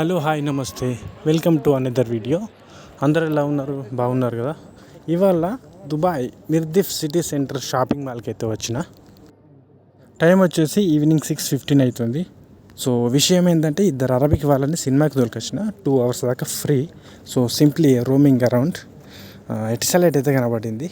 Hello hi namaste. Welcome to another video అందరు ఎలా ఉన్నారు? బాగున్నారు కదా? ఇవాళ Dubai Mirdif city centre shopping మాల్కి అయితే వచ్చిన. టైం వచ్చేసి ఈవినింగ్ సిక్స్ ఫిఫ్టీన్ అవుతుంది. సో విషయం ఏంటంటే ఇద్దరు అరబిక్ వాళ్ళని సినిమాకి దొరికొచ్చిన టూ అవర్స్ దాకా free. So simply roaming around. Etisalat అయితే కనబడింది?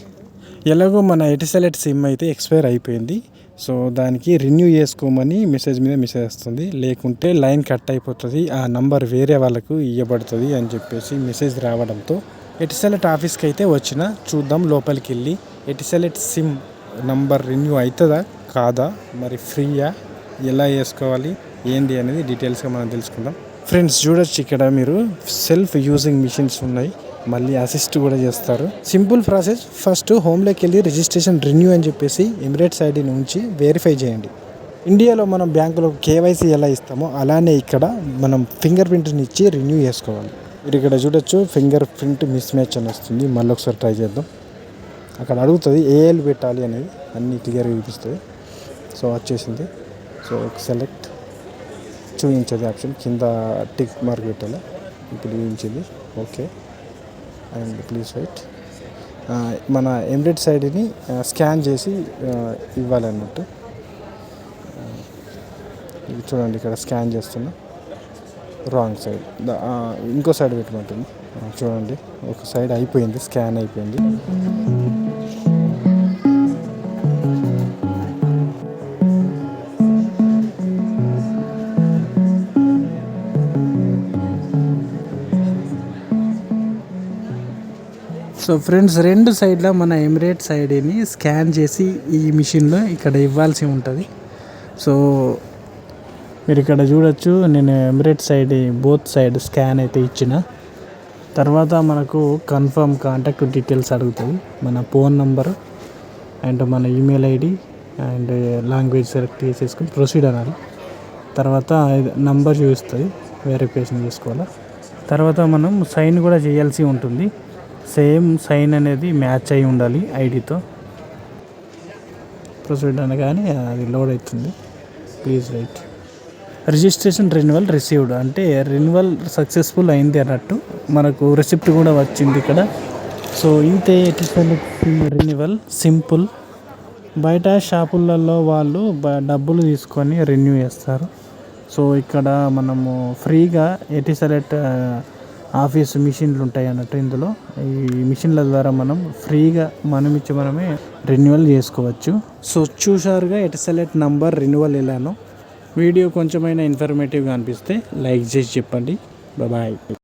ఎలాగో మన ఎటిసెలెట్ సిమ్ అయితే ఎక్స్పైర్ అయిపోయింది. సో దానికి రిన్యూ చేసుకోమని మెసేజ్ మీద మెసేజ్ వస్తుంది. లేకుంటే లైన్ కట్ అయిపోతుంది. ఆ నంబర్ వేరే వాళ్ళకు ఇవ్వబడుతుంది అని చెప్పేసి మెసేజ్ రావడంతో ఎటిసెలెట్ ఆఫీస్కి అయితే వచ్చిన చూద్దాం లోపలికి వెళ్ళి ఎటిసెలెట్ సిమ్ నంబర్ రిన్యూ అవుతుందా కాదా మరి ఫ్రీయా ఎలా చేసుకోవాలి ఏంటి అనేది డీటెయిల్స్గా మనం తెలుసుకుందాం. ఫ్రెండ్స్ చూడొచ్చు ఇక్కడ మీరు సెల్ఫ్ యూజింగ్ మిషన్స్ ఉన్నాయి. మళ్ళీ అసిస్ట్ కూడా చేస్తారు. సింపుల్ ప్రాసెస్ ఫస్ట్ హోమ్లోకి వెళ్ళి రిజిస్ట్రేషన్ రిన్యూ అని చెప్పేసి ఎమిరేట్స్ ఐడి నుంచి వెరిఫై చేయండి. ఇండియాలో మనం బ్యాంకులో కేవైసీ ఎలా ఇస్తామో అలానే ఇక్కడ మనం ఫింగర్ ప్రింట్ని ఇచ్చి రిన్యూ చేసుకోవాలి. మీరు ఇక్కడ చూడొచ్చు ఫింగర్ ప్రింట్ మిస్ మ్యాచ్ అని వస్తుంది. మళ్ళీ ఒకసారి ట్రై చేద్దాం. అక్కడ అడుగుతుంది ఏఎల్ పెట్టాలి అనేది. అన్నీ క్లియర్గా చూపిస్తుంది. సో వచ్చేసింది. సో సెలెక్ట్ చూపించేది ఆప్షన్ కింద టిక్ మార్క్ పెట్టాలి. ఇప్పుడు చూపించింది. Okay and please wait. మన ఎమిరేట్ సైడ్ని స్కాన్ చేసి ఇవ్వాలన్నట్టు. ఇది చూడండి ఇక్కడ స్కాన్ చేస్తున్నా. Wrong side. ఇంకో సైడ్ పెట్టమంటుంది చూడండి ఒక సైడ్ అయిపోయింది స్కాన్ అయిపోయింది. సో ఫ్రెండ్స్ రెండు సైడ్ల మన ఎమిరేట్ సైడ్ని స్కాన్ చేసి ఈ మిషన్లో ఇక్కడ ఇవ్వాల్సి ఉంటుంది. సో మీరు ఇక్కడ చూడొచ్చు నేను Emirate side both side scan అయితే ఇచ్చిన. తర్వాత మనకు కన్ఫర్మ్ కాంటాక్ట్ డీటెయిల్స్ అడుగుతుంది. మన ఫోన్ నంబరు అండ్ మన email ID and language select చేసేసుకుని ప్రొసీడ్ అనాలి. తర్వాత నంబర్ చూపిస్తుంది వెరిఫికేషన్ చేసుకోవాలి. తర్వాత మనం సైన్ కూడా చేయాల్సి ఉంటుంది. సేమ్ సైన్ అనేది మ్యాచ్ అయి ఉండాలి ఐడితో. ప్రొసీడ్ అనగానే అది లోడ్ అవుతుంది. Please right registration renewal received అంటే రెన్యువల్ సక్సెస్ఫుల్ అయింది అన్నట్టు మనకు రిసిప్ట్ కూడా వచ్చింది ఇక్కడ. సో ఇంతే రెన్యువల్ సింపుల్ బయట షాపులలో వాళ్ళు డబ్బులు తీసుకొని రెన్యూ చేస్తారు. సో ఇక్కడ మనము ఫ్రీగా ఎటిసలెట్ ఆఫీస్ మిషన్లు ఉంటాయి అన్నట్టు ఇందులో. ఈ మిషన్ల ద్వారా మనం ఫ్రీగా మనం ఇచ్చి మనమే రెన్యువల్ చేసుకోవచ్చు. సో చూసారుగా ఎటిసలెట్ నంబర్ రెన్యువల్ వెళ్ళాను. వీడియో కొంచెమైనా ఇన్ఫర్మేటివ్గా అనిపిస్తే లైక్ చేసి చెప్పండి. బాయ్